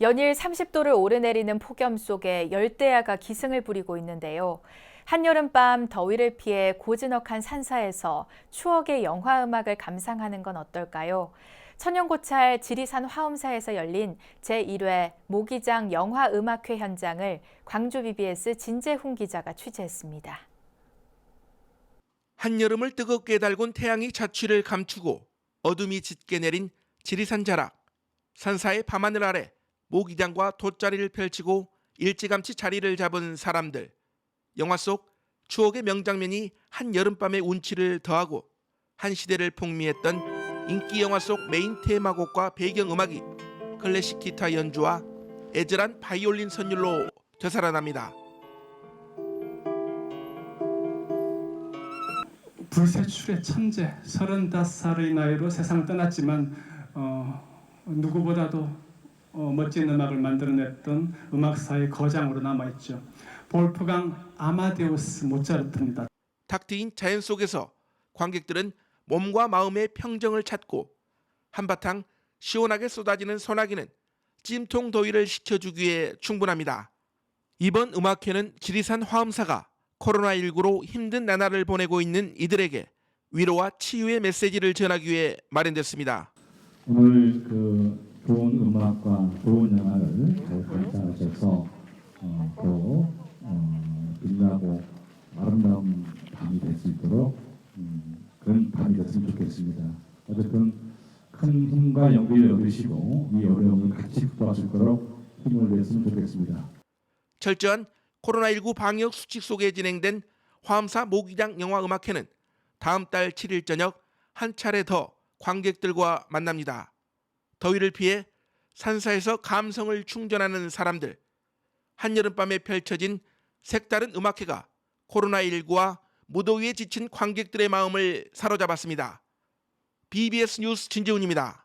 연일 30도를 오르내리는 폭염 속에 열대야가 기승을 부리고 있는데요. 한여름밤 더위를 피해 고즈넉한 산사에서 추억의 영화 음악을 감상하는 건 어떨까요? 천연고찰 지리산 화엄사에서 열린 제1회 모기장 영화 음악회 현장을 광주 BBS 진재훈 기자가 취재했습니다. 한여름을 뜨겁게 달군 태양이 자취를 감추고 어둠이 짙게 내린 지리산 자락. 산사의 밤하늘 아래 모기장과 돗자리를 펼치고 일찌감치 자리를 잡은 사람들. 영화 속 추억의 명장면이 한 여름밤의 운치를 더하고 한 시대를 풍미했던 인기 영화 속 메인 테마곡과 배경음악이 클래식 기타 연주와 애절한 바이올린 선율로 되살아납니다. 불세출의 천재 35살의 나이로 세상을 떠났지만 어, 누구보다도 어, 멋진 음악을 만들어냈던 음악사의 거장으로 남아있죠. 볼프강 아마데우스 모차르트입니다. 탁 트인 자연 속에서 관객들은 몸과 마음의 평정을 찾고 한바탕 시원하게 쏟아지는 소나기는 찜통 더위를 식혀주기에 충분합니다. 이번 음악회는 지리산 화엄사가 코로나19로 힘든 나날을 보내고 있는 이들에게 위로와 치유의 메시지를 전하기 위해 마련됐습니다. 오늘 그 좋은 음악과 좋은 영화를 잘 감상하셔서 어, 또 어, 빛나고 아름다운 밤이 될 수 있도록 음, 그런 밤이 됐으면 좋겠습니다. 어쨌든 큰 힘과 용기를 얻으시고 이 어려움을 같이 수 있도록 힘을 냈으면 좋겠습니다. 철저한 코로나19 방역 수칙 속에 진행된 화엄사 모기장 영화 음악회는 다음 달 7일 저녁 한 차례 더 관객들과 만납니다. 더위를 피해 산사에서 감성을 충전하는 사람들. 한여름밤에 펼쳐진 색다른 음악회가 코로나19와 무더위에 지친 관객들의 마음을 사로잡았습니다. BBS 뉴스 진재훈입니다.